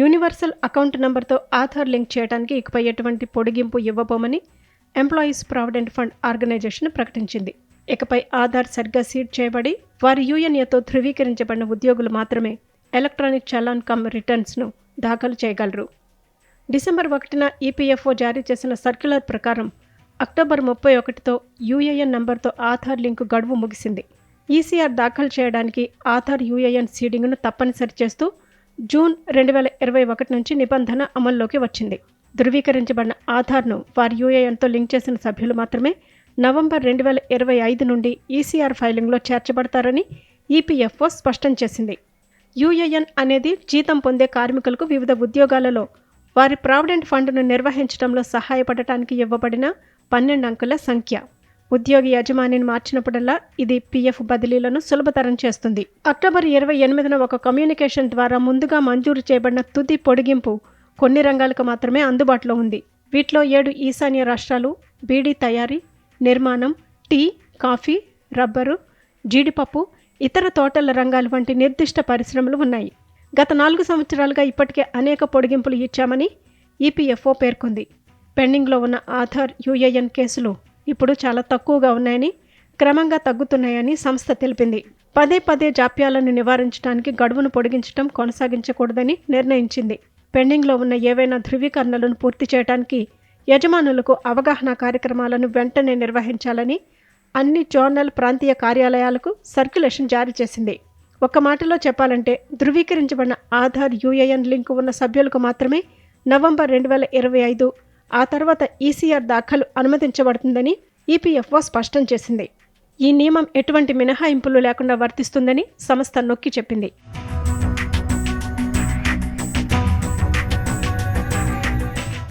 Universal account నంబర్తో Aadhaar link చేయడానికి ఇకపై ఎటువంటి పొడిగింపు ఇవ్వబోమని ఎంప్లాయీస్ ప్రావిడెంట్ ఫండ్ ఆర్గనైజేషన్ ప్రకటించింది. ఇకపై ఆధార్ సరిగ్గా సీడ్ చేయబడి వారి యూఎన్ఏతో ధృవీకరించబడిన ఉద్యోగులు మాత్రమే ఎలక్ట్రానిక్ చలాన్ కమ్ రిటర్న్స్ను దాఖలు చేయగలరు. డిసెంబర్ ఒకటిన ఈపీఎఫ్ఓ జారీ చేసిన సర్క్యులర్ ప్రకారం అక్టోబర్ ముప్పై ఒకటితో యూఏఎన్ నంబర్తో ఆధార్ లింకు గడువు ముగిసింది. ఈసీఆర్ దాఖలు చేయడానికి ఆధార్ యూఏఎన్ సీడింగ్ను తప్పనిసరి చేస్తూ జూన్ రెండు వేల ఇరవై ఒకటి నుంచి నిబంధన అమల్లోకి వచ్చింది. ధృవీకరించబడిన ఆధార్ను వారి యూఏఎన్తో లింక్ చేసిన సభ్యులు మాత్రమే నవంబర్ రెండు వేల ఇరవై ఐదు నుండి ఈసీఆర్ ఫైలింగ్లో చేర్చబడతారని ఈపీఎఫ్ఓ స్పష్టం చేసింది. యూఏఎన్ అనేది జీతం పొందే కార్మికులకు వివిధ ఉద్యోగాలలో వారి ప్రావిడెంట్ ఫండ్ను నిర్వహించడంలో సహాయపడటానికి ఇవ్వబడిన పన్నెండు అంకెల సంఖ్య. ఉద్యోగి యజమానిని మార్చినప్పుడల్లా ఇది పీఎఫ్ బదిలీలను సులభతరం చేస్తుంది. అక్టోబర్ ఇరవై ఎనిమిదిన ఒక కమ్యూనికేషన్ ద్వారా ముందుగా మంజూరు చేయబడిన తుది పొడిగింపు కొన్ని రంగాలకు మాత్రమే అందుబాటులో ఉంది. వీటిలో ఏడు ఈశాన్య రాష్ట్రాలు బీడీ తయారీ నిర్మాణం టీ కాఫీ రబ్బరు జీడిపప్పు ఇతర తోటల రంగాలు వంటి నిర్దిష్ట పరిశ్రమలు ఉన్నాయి. గత నాలుగు సంవత్సరాలుగా ఇప్పటికే అనేక పొడిగింపులు ఇచ్చామని ఈపీఎఫ్ఓ పేర్కొంది. పెండింగ్లో ఉన్న ఆధార్ యూఏఎన్ కేసులు ఇప్పుడు చాలా తక్కువగా ఉన్నాయని క్రమంగా తగ్గుతున్నాయని సంస్థ తెలిపింది. పదే పదే జాప్యాలను నివారించడానికి గడువును పొడిగించడం కొనసాగించకూడదని నిర్ణయించింది. పెండింగ్లో ఉన్న ఏవైనా ధృవీకరణలను పూర్తి చేయడానికి యజమానులకు అవగాహన కార్యక్రమాలను వెంటనే నిర్వహించాలని అన్ని జోనల్ ప్రాంతీయ కార్యాలయాలకు సర్క్యులేషన్ జారీ చేసింది. ఒక మాటలో చెప్పాలంటే ధృవీకరించబడిన ఆధార్ యూఏఎన్ లింకు ఉన్న సభ్యులకు మాత్రమే నవంబర్ రెండు వేల ఇరవై ఐదు ఆ తర్వాత ఈసీఆర్ దాఖలు అనుమతించబడుతుందని ఈపీఎఫ్ఓ స్పష్టం చేసింది. ఈ నియమం ఎటువంటి మినహాయింపులు లేకుండా వర్తిస్తుందని సంస్థ నొక్కి చెప్పింది.